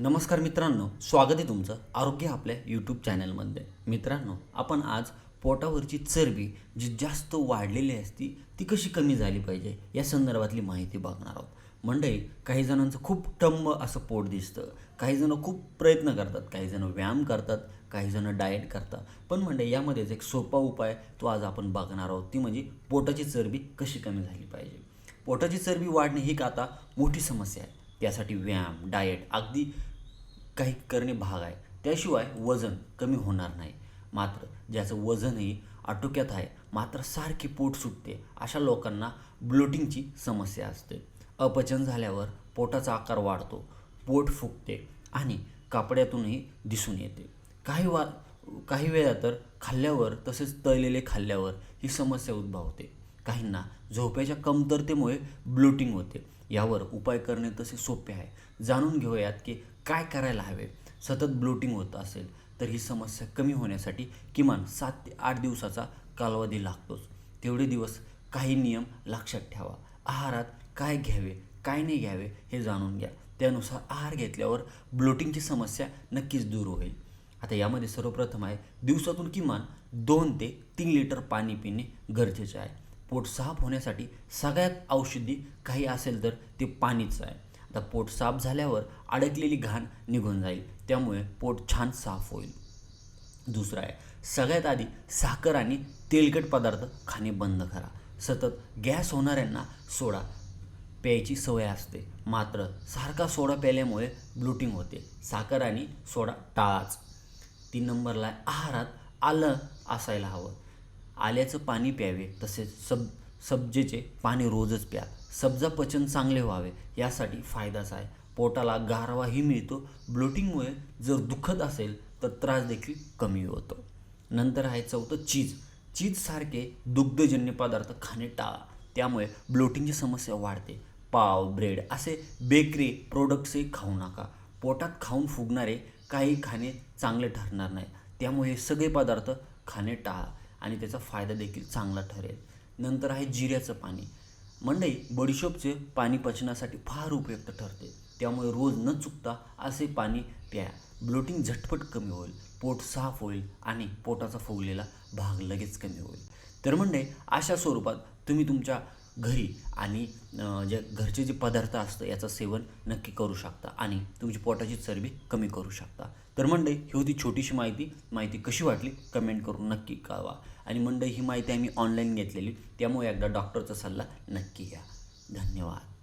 नमस्कार मित्रांनो स्वागत आहे तुमचं आरोग्य आपल्या यूट्यूब चॅनलमध्ये मित्रांनो आपण आज पोटावरची चरबी जी जास्त वाढलेली असती ती कशी कमी झाली पाहिजे या संदर्भातली माहिती बघणार आहोत. मंडळी काही जणांचं खूप टंब असं पोट दिसतं काही जणं खूप प्रयत्न करतात काही जणं व्यायाम करतात काही जणं डाएट करतात. पण म्हणजे यामध्येच एक सोपा उपाय तो आज आपण बघणार आहोत ती म्हणजे पोटाची चरबी कशी कमी झाली पाहिजे. पोटाची चरबी वाढणे ही का आता मोठी समस्या आहे. त्यासाठी व्यायाम डाएट अगदी काही करणे भाग आहे. त्याशिवाय वजन कमी होणार नाही. मात्र ज्याचं वजनही आटोक्यात आहे मात्र सारखे पोट सुटते अशा लोकांना ब्लोटिंगची समस्या असते. अपचन झाल्यावर पोटाचा आकार वाढतो पोट फुगते आणि कापड्यातूनही दिसून येते. काही वा काही वेळा तर खाल्ल्यावर तसेच तळलेले खाल्ल्यावर ही समस्या उद्भवते. काहींना झोपेच्या कमतरतेमुळे ब्लोटिंग होते. यावर उपाय करणे तसे सोपे आहे. जाणून घेऊयात की काय करायला हवे. सतत ब्लोटिंग होत असेल तर ही समस्या कमी होण्यासाठी किमान सात ते आठ दिवसाचा कालावधी लागतोच. तेवढे दिवस काही नियम लक्षात ठेवा. आहारात काय घ्यावे काय नाही घ्यावे हे जाणून घ्या. त्यानुसार आहार घेतल्यावर ब्लोटिंगची समस्या नक्कीच दूर होईल. आता यामध्ये सर्वप्रथम आहे दिवसातून किमान दोन ते तीन लिटर पाणी पिणे गरजेचे आहे. पोट साफ होण्यासाठी सगळ्यात औषधी काही असेल तर ते पाणीच आहे. आता पोट साफ झाल्यावर अडकलेली घाण निघून जाईल. त्यामुळे पोट छान साफ होईल. दुसरं आहे सगळ्यात आधी साखर आणि तेलकट पदार्थ खाणे बंद करा. सतत गॅस होणाऱ्यांना सोडा. प्यायची सवय असते. मात्र सारखा सोडा प्यायल्यामुळे ब्लूटिंग होते. साखर आणि सोडा टाळाच. तीन नंबरला आहे आहारात आलं असायला हवं. आल्याचं पाणी प्यावे तसेच सब सब्जेचे पाणी रोजच प्या. सब्जा पचन चांगले व्हावे यासाठी फायदाच आहे. पोटाला गारवाही मिळतो. ब्लोटिंगमुळे जर दुखत असेल तर त्रास देखील कमी होतो. नंतर आहे चौथं चीज. चीजसारखे दुग्धजन्य पदार्थ खाणे टाळा. त्यामुळे ब्लोटिंगची समस्या वाढते. पाव ब्रेड असे बेकरी प्रोडक्ट्सही खाऊ नका. पोटात खाऊन फुगणारे काही खाणे चांगले ठरणार नाही. त्यामुळे हे सगळे पदार्थ खाणे टाळा. आणि त्याचा फायदा देखील चांगला ठरेल. नंतर आहे जिऱ्याचं पाणी. मंडई बडीशोपचे पाणी पचनासाठी फार उपयुक्त ठरते. त्यामुळे रोज न चुकता असे पाणी प्या. ब्लोटिंग झटपट कमी होईल पोट साफ होईल आणि पोटाचा फुगलेला भाग लगेच कमी होईल. तर म्हणजे अशा स्वरूपात तुम्ही तुमच्या घरी आणि जे घरचे जे पदार्थ असतं याचं सेवन नक्की करू शकता आणि तुमची पोटाची चरबी कमी करू शकता. तर मंडई ही होती छोटीशी माहिती. माहिती कशी वाटली? कमेंट करून नक्की कळवा. आणि मंडई ही माहिती आम्ही ऑनलाईन घेतलेली. त्यामुळे एकदा डॉक्टरचा सल्ला नक्की घ्या. धन्यवाद.